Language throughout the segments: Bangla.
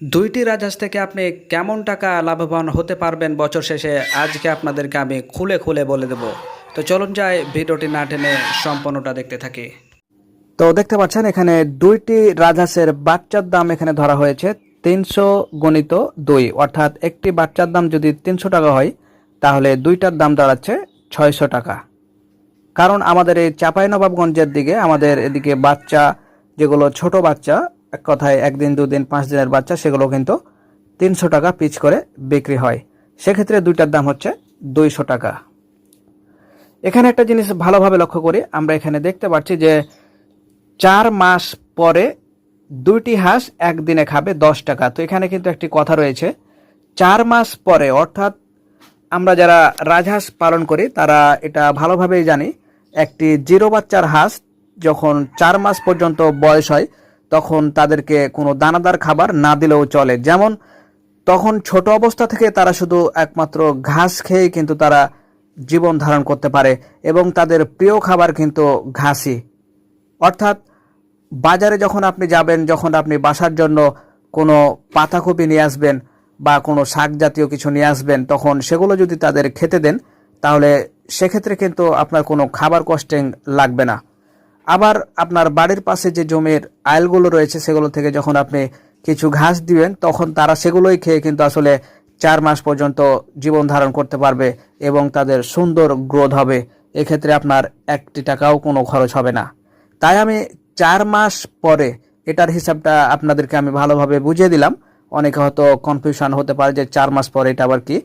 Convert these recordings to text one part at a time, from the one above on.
দুইটি রাজহাঁস থেকে আপনি কেমন টাকা লাভবান হতে পারবেন বছর শেষে? আজকে আপনাদেরকে আমি খুলে খুলে বলে দেব। তো চলুন যাই, ভিডিওটি না টেনে সম্পূর্ণটা দেখতে থাকি। তো দেখতে পাচ্ছেন, এখানে দুইটি রাজহাঁসের বাচ্চার দাম এখানে ধরা হয়েছে তিনশো গণিত দুই। অর্থাৎ একটি বাচ্চার দাম যদি তিনশো টাকা হয়, তাহলে দুইটার দাম দাঁড়াচ্ছে ছয়শো টাকা। কারণ আমাদের এই চাঁপাইনবাবগঞ্জের দিকে, আমাদের এদিকে বাচ্চা, যেগুলো ছোট বাচ্চা এক কথায় একদিন, দুদিন, পাঁচ দিনের বাচ্চা, সেগুলো কিন্তু তিনশো টাকা পিচ করে বিক্রি হয়। সেক্ষেত্রে দুইটার দাম হচ্ছে দুইশো টাকা। এখানে একটা জিনিস ভালোভাবে লক্ষ্য করি। আমরা এখানে দেখতে পাচ্ছি যে চার মাস পরে দুইটি হাঁস একদিনে খাবে দশ টাকা। তো এখানে কিন্তু একটি কথা রয়েছে। চার মাস পরে, অর্থাৎ আমরা যারা রাজহাঁস পালন করি, তারা এটা ভালোভাবেই জানি, একটি জিরো বাচ্চার হাঁস যখন চার মাস পর্যন্ত বয়স হয় তখন তাদেরকে কোনো দানাদার খাবার না দিলেও চলে। যেমন, তখন ছোট অবস্থা থেকে তারা শুধু একমাত্র ঘাস খেয়েই কিন্তু তারা জীবন ধারণ করতে পারে এবং তাদের প্রিয় খাবার কিন্তু ঘাসই। অর্থাৎ, বাজারে যখন আপনি যাবেন, যখন আপনি বাসার জন্য কোনো পাতাকপি নিয়ে আসবেন বা কোনো শাক জাতীয় কিছু নিয়ে আসবেন, তখন সেগুলো যদি তাদের খেতে দেন, তাহলে সেক্ষেত্রে কিন্তু আপনার কোনো খাবার কস্টিং লাগবে না। আবার আপনার বাড়ির পাশে যে জমির আইলগুলো রয়েছে, সেগুলো থেকে যখন আপনি কিছু ঘাস দিবেন, তখন তারা সেগুলোই খেয়ে কিন্তু আসলে চার মাস পর্যন্ত জীবন ধারণ করতে পারবে এবং তাদের সুন্দর গ্রোথ হবে। এক্ষেত্রে আপনার একটি টাকাও কোনো খরচ হবে না। তাই আমি চার মাস পরে এটার হিসাবটা আপনাদেরকে আমি ভালোভাবে বুঝিয়ে দিলাম। অনেকে হয়তো কনফিউশন হতে পারে যে চার মাস পরে এটা আবার কি।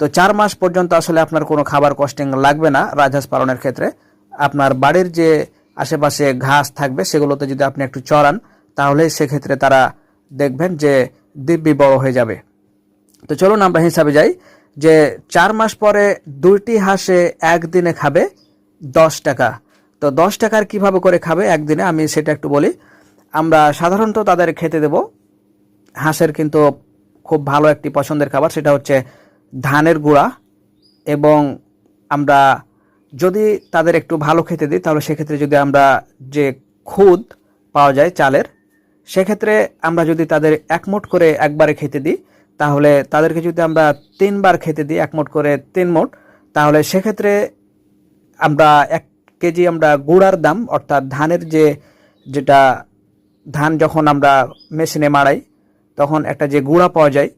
তো চার মাস পর্যন্ত আসলে আপনার কোনো খাবার কস্টিং লাগবে না রাজহাঁস পালনের ক্ষেত্রে। আপনার বাড়ির যে আশেপাশে ঘাস থাকবে, সেগুলোতে যদি আপনি একটু চড়ান, তাহলে সেক্ষেত্রে তারা দেখবেন যে দিব্যি বড় হয়ে যাবে। তো চলুন আমরা হিসাবে যাই যে চার মাস পরে দুইটি হাঁসে একদিনে খাবে দশ টাকা। তো দশ টাকার কীভাবে করে খাবে একদিনে? আমি সেটা একটু বলি। আমরা সাধারণত তাদের খেতে দেব। হাঁসের কিন্তু খুব ভালো একটি পছন্দের খাবার, সেটা হচ্ছে ধানের গুঁড়া এবং আমরা যদি তাদের একটু ভালো খেতে দিই, তাহলে সেক্ষেত্রে যদি আমরা যে খুদ পাওয়া যায় চালের, সেক্ষেত্রে আমরা যদি তাদের এক মুঠ করে একবারে খেতে দিই, তাহলে তাদেরকে যদি আমরা তিনবার খেতে দিই এক মুঠ করে তিন মুঠ তাহলে সেক্ষেত্রে আমরা এক কেজি আমরা গুঁড়ার দাম, অর্থাৎ ধানের যে, যেটা ধান যখন আমরা মেশিনে মাড়াই, তখন একটা যে গুঁড়া পাওয়া যায়,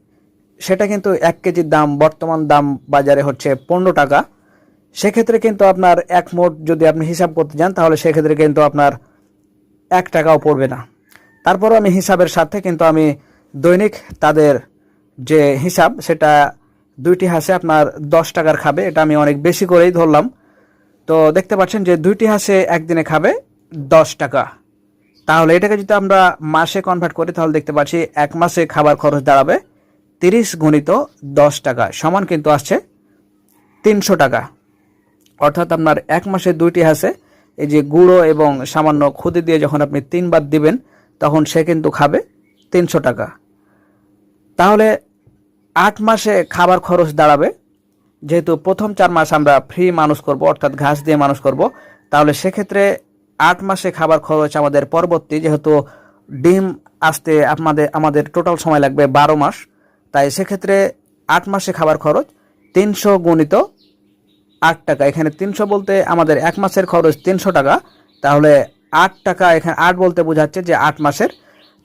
সেটা কিন্তু এক কেজির দাম, বর্তমান দাম বাজারে হচ্ছে পনেরো টাকা। সেক্ষেত্রে কিন্তু আপনার এক মোট যদি আপনি হিসাব করতে যান, তাহলে সেক্ষেত্রে কিন্তু আপনার এক টাকাও পড়বে না। তারপরও আমি হিসাবের সাথে কিন্তু আমি দৈনিক তাদের যে হিসাব, সেটা দুইটি হাঁসে আপনার দশ টাকার খাবে, এটা আমি অনেক বেশি করেই ধরলাম। তো দেখতে পাচ্ছেন যে দুইটি হাঁসে একদিনে খাবে দশ টাকা। তাহলে এটাকে যদি আমরা মাসে কনভার্ট করি, তাহলে দেখতে পাচ্ছি এক মাসে খাবার খরচ দাঁড়াবে তিরিশ গুণিত দশ টাকা, সমান কিন্তু আসছে তিনশো টাকা। অর্থাৎ আপনার এক মাসে দুইটি হাঁসে এই যে গুঁড়ো এবং সামান্য খুদি দিয়ে যখন আপনি তিনবার দিবেন, তখন সে কিন্তু খাবে তিনশো টাকা। তাহলে আট মাসে খাবার খরচ দাঁড়াবে। যেহেতু প্রথম চার মাস আমরা ফ্রি মানুষ করব, অর্থাৎ ঘাস দিয়ে মানুষ করব, তাহলে সেক্ষেত্রে আট মাসে খাবার খরচ আমাদের পরবর্তী যেহেতু ডিম আসতে আমাদের আমাদের টোটাল সময় লাগবে বারো মাস, তাই সেক্ষেত্রে আট মাসে খাবার খরচ তিনশো গুণিত আট টাকা। এখানে তিনশো বলতে আমাদের এক মাসের খরচ তিনশো টাকা। তাহলে আট টাকা এখানে আট বলতে বোঝাচ্ছে যে আট মাসের।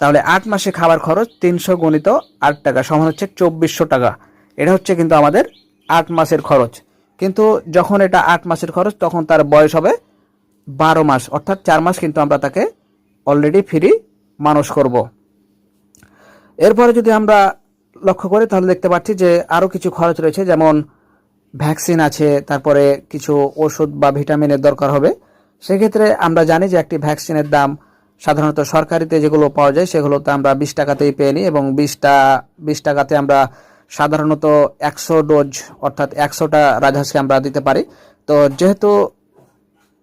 তাহলে আট মাসে খাবার খরচ তিনশো গুণিত আট টাকা সমান হচ্ছে চব্বিশশো টাকা। এটা হচ্ছে কিন্তু আমাদের আট মাসের খরচ। কিন্তু যখন এটা আট মাসের খরচ, তখন তার বয়স হবে বারো মাস। অর্থাৎ চার মাস কিন্তু আমরা তাকে অলরেডি ফ্রি মানুষ করব। এরপরে যদি আমরা লক্ষ্য করি, তাহলে দেখতে পাচ্ছি যে আরও কিছু খরচ রয়েছে। যেমন ভ্যাকসিন আছে, তারপরে কিছু ওষুধ বা ভিটামিনের দরকার হবে, সেক্ষেত্রে আমরা জানি যে একটি ভ্যাকসিনের দাম সাধারণত সরকারিতে যেগুলো পাওয়া যায় সেগুলোতে আমরা বিশ টাকাতেই পেয়ে নিই এবং বিশটা, বিশ টাকাতে আমরা সাধারণত একশো ডোজ অর্থাৎ একশোটা রাজহাঁসকে আমরা দিতে পারি। তো যেহেতু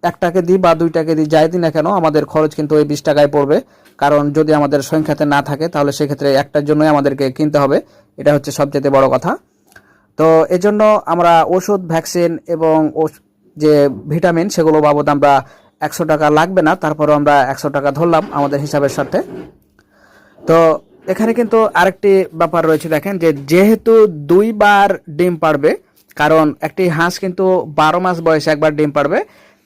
একটাকে দিই বা দুইটাকে দিই যাই দিই না কেন, আমাদের খরচ কিন্তু ওই বিশ টাকায় পড়বে। কারণ যদি আমাদের সংখ্যাতে না থাকে, তাহলে সেক্ষেত্রে একটার জন্যই আমাদেরকে কিনতে হবে। এটা হচ্ছে সবচেয়ে বড় কথা। তো এজন্য আমরা ওষুধ, ভ্যাকসিন এবং যে ভিটামিন সেগুলো বাবদ আমরা একশো টাকা লাগবে না, তারপরও আমরা একশো টাকা ধরলাম আমাদের হিসাবের সাথে। তো এখানে কিন্তু আরেকটি ব্যাপার রয়েছে দেখেন যে যেহেতু দুইবার ডিম পারবে, কারণ একটি হাঁস কিন্তু বারো মাস বয়সে একবার ডিম পারবে,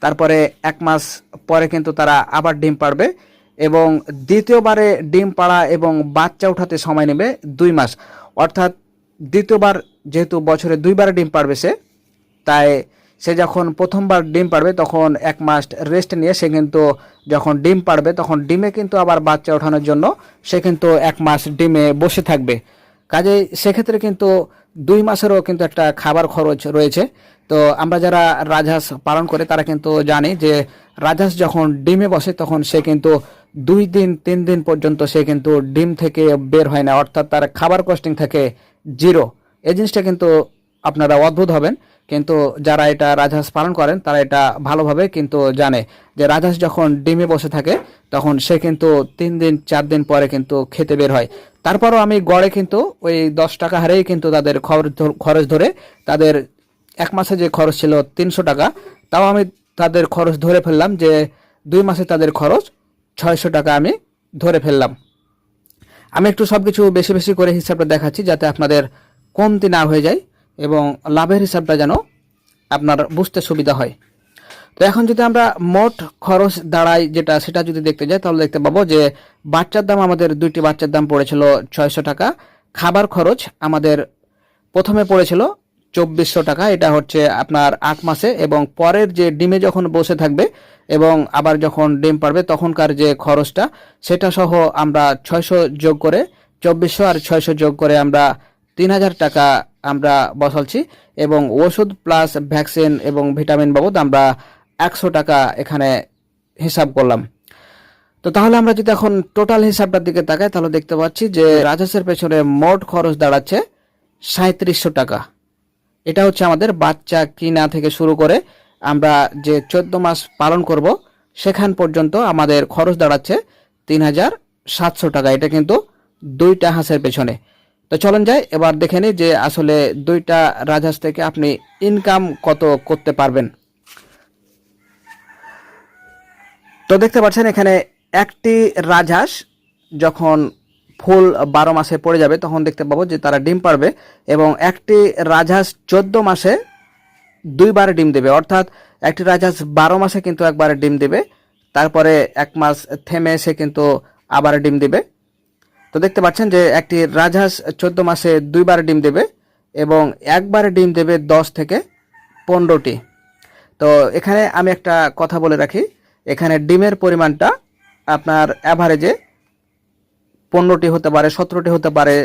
তারপরে এক মাস পরে কিন্তু তারা আবার ডিম পারবে এবং দ্বিতীয়বারে ডিম পাড়া এবং বাচ্চা উঠাতে সময় নেবে দুই মাস। অর্থাৎ দ্বিতীয়বার যেহেতু বছরে দুইবার ডিম পারবে সে, তাই সে যখন প্রথমবার ডিম পারবে তখন এক মাস রেস্ট নিয়ে সে কিন্তু যখন ডিম পারবে তখন ডিমে কিন্তু আবার বাচ্চা ওঠানোর জন্য সে কিন্তু এক মাস ডিমে বসে থাকবে। কাজেই সেক্ষেত্রে কিন্তু দুই মাসেরও কিন্তু একটা খাবার খরচ রয়েছে। তো আমরা যারা রাজহাঁস পালন করে তারা কিন্তু জানি যে রাজহাঁস যখন ডিমে বসে তখন সে কিন্তু দুই দিন, তিন দিন পর্যন্ত সে কিন্তু ডিম থেকে বের হয় না, অর্থাৎ তার খাবার কস্টিং থাকে জিরো এই জিনিসটা কিন্তু আপনারা অদ্ভুত হবেন। কিন্তু যারা এটা রাজহাঁস পালন করেন, তারা এটা ভালোভাবে কিন্তু জানে যে রাজহাঁস যখন ডিমে বসে থাকে, তখন সে কিন্তু তিন দিন, চার দিন পরে কিন্তু খেতে বের হয়। তারপরও আমি গড়ে কিন্তু ওই দশ টাকা হারেই কিন্তু তাদের খরচ খরচ ধরে তাদের এক মাসে যে খরচ ছিল তিনশো টাকা, তাও আমি তাদের খরচ ধরে ফেললাম যে দুই মাসে তাদের খরচ ছয়শো টাকা আমি ধরে ফেললাম। আমি একটু সব কিছু বেশি বেশি করে হিসাবটা দেখাচ্ছি যাতে আপনাদের কমতি না হয়ে যায় এবং লাভের হিসাবটা যেন আপনার বুঝতে সুবিধা হয়। তো এখন যদি আমরা মোট খরচ দাঁড়াই যেটা, সেটা যদি দেখতে যাই, তাহলে দেখতে পাবো যে বাচ্চার দাম, আমাদের দুইটি বাচ্চার দাম পড়েছিল ছয়শো টাকা। খাবার খরচ আমাদের প্রথমে পড়েছিল চব্বিশশো টাকা। এটা হচ্ছে আপনার আট মাসে এবং পরের যে ডিমে যখন বসে থাকবে এবং আবার যখন ডিম পারবে, তখনকার যে খরচটা, সেটা সহ আমরা ছয়শো যোগ করে, চব্বিশশো আর ছয়শো যোগ করে আমরা তিন হাজার টাকা আমরা বসালছি এবং ওষুধ প্লাস ভ্যাকসিন এবং ভিটামিন বাবদ আমরা একশো টাকা এখানে হিসাব করলাম। তো তাহলে আমরা যদি এখন টোটাল হিসাবটার দিকে তাকাই, তাহলে দেখতে পাচ্ছি যে রাজহাঁসের পেছনে মোট খরচ দাঁড়াচ্ছে সাঁত্রিশশো টাকা। এটা হচ্ছে আমাদের বাচ্চা কিনা থেকে শুরু করে আমরা যে চোদ্দ মাস পালন করব, সেখান পর্যন্ত আমাদের খরচ দাঁড়াচ্ছে তিন হাজার সাতশো টাকা। এটা কিন্তু দুইটা হাঁসের পেছনে। তো চলুন যাই, এবার দেখে নিই যে আসলে দুইটা রাজহাঁস থেকে আপনি ইনকাম কত করতে পারবেন। তো দেখতে পাচ্ছেন এখানে একটি রাজহাঁস যখন ফুল বারো মাসে পড়ে যাবে, তখন দেখতে পাবো যে তারা ডিম পারবে এবং একটি রাজহাঁস চোদ্দ মাসে দুইবার ডিম দেবে। অর্থাৎ একটি রাজহাঁস বারো মাসে কিন্তু একবার ডিম দেবে, তারপরে এক মাস থেমে সে কিন্তু আবার ডিম দেবে। তো দেখতে পাচ্ছেন যে একটি রাজহাঁস চোদ্দ মাসে দুইবার ডিম দেবে এবং একবার ডিম দেবে দশ থেকে পনেরোটি। তো এখানে আমি একটা কথা বলে রাখি, এখানে ডিমের পরিমাণটা আপনার অ্যাভারেজে পনেরোটি হতে পারে, সতেরোটি হতে পারে,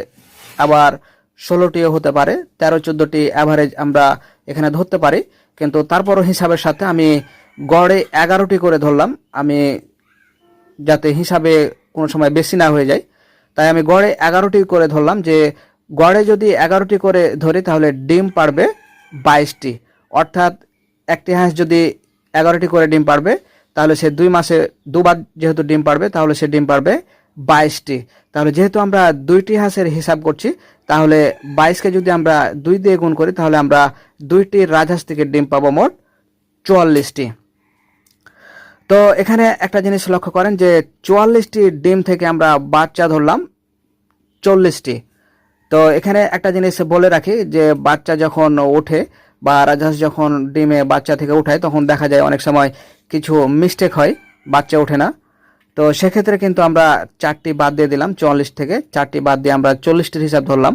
আবার ষোলোটিও হতে পারে, তেরো চোদ্দোটি অ্যাভারেজ আমরা এখানে ধরতে পারি। কিন্তু তারপরও হিসাবের সাথে আমি গড়ে এগারোটি করে ধরলাম, আমি যাতে হিসাবে কোনো সময় বেশি না হয়ে যায়। তাই আমি গড়ে এগারোটি করে ধরলাম যে গড়ে যদি এগারোটি করে ধরি তাহলে ডিম পারবে বাইশটি। অর্থাৎ একটি হাঁস যদি এগারোটি করে ডিম পারবে, তাহলে সে দুই মাসে দুবার যেহেতু ডিম পারবে, তাহলে সে ডিম পারবে বাইশটি। তাহলে যেহেতু আমরা দুইটি হাঁসের হিসাব করছি, তাহলে বাইশকে যদি আমরা দুই দিয়ে গুণ করি, তাহলে আমরা দুইটি রাজহাঁস থেকে ডিম পাবো মোট চুয়াল্লিশটি। তো এখানে একটা জিনিস লক্ষ্য করেন যে চুয়াল্লিশটি ডিম থেকে আমরা বাচ্চা ধরলাম, চল্লিশটি। তো এখানে একটা জিনিস বলে রাখি যে বাচ্চা যখন ওঠে বা রাজহাঁস যখন ডিমে বাচ্চা থেকে উঠায়, তখন দেখা যায় অনেক সময় কিছু মিস্টেক হয়, বাচ্চা ওঠে না। তো সেক্ষেত্রে কিন্তু আমরা চারটি বাদ দিয়ে দিলাম, চুয়াল্লিশ থেকে চারটি বাদ দিয়ে আমরা চল্লিশটির হিসাব ধরলাম।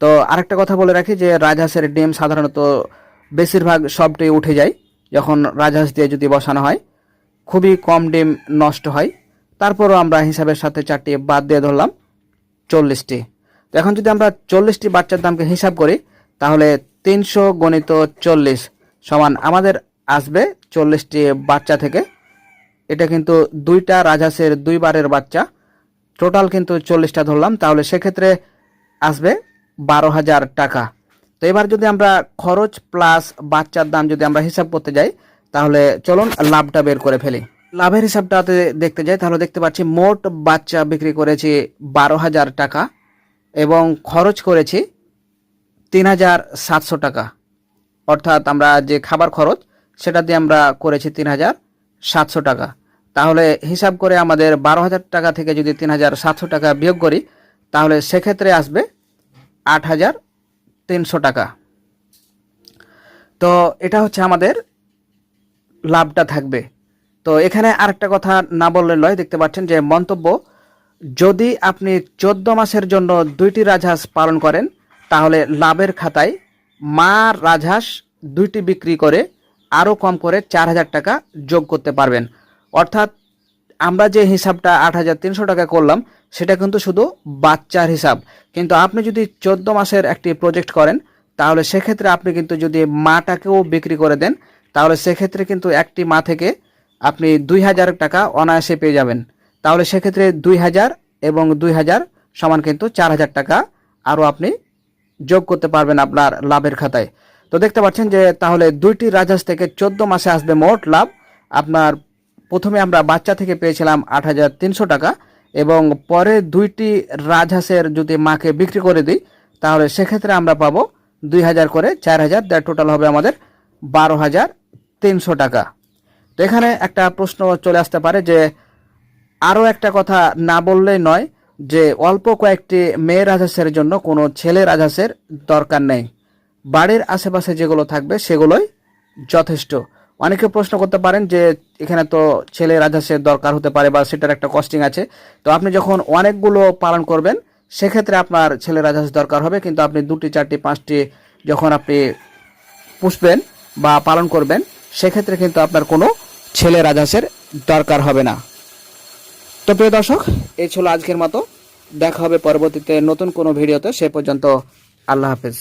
তো আরেকটা কথা বলে রাখি যে রাজহাঁসের ডিম সাধারণত বেশিরভাগ সবটাই উঠে যায়, যখন রাজহাঁস দিয়ে যদি বসানো হয়। খুবই কম ডিম নষ্ট হয়। তারপরও আমরা হিসাবের সাথে চারটি বাদ দিয়ে ধরলাম চল্লিশটি। তো এখন যদি আমরা চল্লিশটি বাচ্চার দামকে হিসাব করি, তাহলে তিনশো গণিত চল্লিশ সমান আমাদের আসবে চল্লিশটি বাচ্চা থেকে। এটা কিন্তু দুইটা রাজহাঁসের দুইবারের বাচ্চা। টোটাল কিন্তু চল্লিশটা ধরলাম, তাহলে সেক্ষেত্রে আসবে বারো হাজার টাকা। তো এবার যদি আমরা খরচ প্লাস বাচ্চার দাম যদি আমরা হিসাব করতে যাই তাহলে চলুন লাভটা বের করে ফেলি। লাভের হিসাবটাতে দেখতে যাই, তাহলে দেখতে পাচ্ছি মোট বাচ্চা বিক্রি করেছি বারো হাজার টাকা এবং খরচ করেছি তিন হাজার সাতশো টাকা। অর্থাৎ আমরা যে খাবার খরচ, সেটা দিয়ে আমরা করেছি তিন হাজার সাতশো টাকা। তাহলে হিসাব করে আমাদের বারো হাজার টাকা থেকে যদি তিন হাজার সাতশো টাকা বিয়োগ করি, তাহলে সেক্ষেত্রে আসবে আট হাজার তিনশো টাকা। তো এটা হচ্ছে আমাদের লাভটা থাকবে। তো এখানে আরেকটা কথা না বললে লয়, দেখতে পাচ্ছেন যে মন্তব্য, যদি আপনি চোদ্দ মাসের জন্য দুইটি রাজহাঁস পালন করেন, তাহলে লাভের খাতায় মা রাজহাঁস দুইটি বিক্রি করে আরও কম করে চার হাজার টাকা যোগ করতে পারবেন। অর্থাৎ আমরা যে হিসাবটা আট হাজার তিনশো টাকা করলাম, সেটা কিন্তু শুধু বাচ্চার হিসাব। কিন্তু আপনি যদি চোদ্দ মাসের একটি প্রজেক্ট করেন, তাহলে সেক্ষেত্রে আপনি কিন্তু যদি মাটাকেও বিক্রি করে দেন তাহলে সেক্ষেত্রে কিন্তু একটি মা থেকে আপনি দুই হাজার টাকা অনায়াসে পেয়ে যাবেন। তাহলে সেক্ষেত্রে দুই হাজার এবং দুই হাজার সমান কিন্তু চার হাজার টাকা আরও আপনি যোগ করতে পারবেন আপনার লাভের খাতায়। তো দেখতে পাচ্ছেন যে তাহলে দুইটি রাজহাঁস থেকে চোদ্দ মাসে আসবে মোট লাভ। আপনার প্রথমে আমরা বাচ্চা থেকে পেয়েছিলাম আট হাজার তিনশো টাকা এবং পরে দুইটি রাজহাঁসের যদি মাকে বিক্রি করে দিই, তাহলে সেক্ষেত্রে আমরা পাবো দুই হাজার করে চার হাজার। টোটাল হবে আমাদের বারো হাজার তিনশো টাকা। তো এখানে একটা প্রশ্ন চলে আসতে পারে যে, আরও একটা কথা না বললেই নয় যে, অল্প কয়েকটি মেয়ে রাজহাঁসের জন্য কোনো ছেলে রাজহাঁসের দরকার নেই। বাড়ির আশেপাশে যেগুলো থাকবে সেগুলোই যথেষ্ট। অনেকে প্রশ্ন করতে পারেন যে, এখানে তো ছেলে রাজহাঁসের দরকার হতে পারে বা সেটার একটা কস্টিং আছে। তো আপনি যখন অনেকগুলো পালন করবেন, সেক্ষেত্রে আপনার ছেলে রাজহাঁস দরকার হবে। কিন্তু আপনি দুটি, চারটি, পাঁচটি যখন আপনি পুষবেন বা পালন করবেন সেক্ষেত্রে কিন্তু আপনার কোনো ছেলে রাজহাঁসের দরকার হবে না। তো প্রিয় দর্শক, এই ছিল আজকের মতো। দেখা হবে পরবর্তীতে নতুন কোনো ভিডিওতে। সে পর্যন্ত আল্লাহ হাফেজ।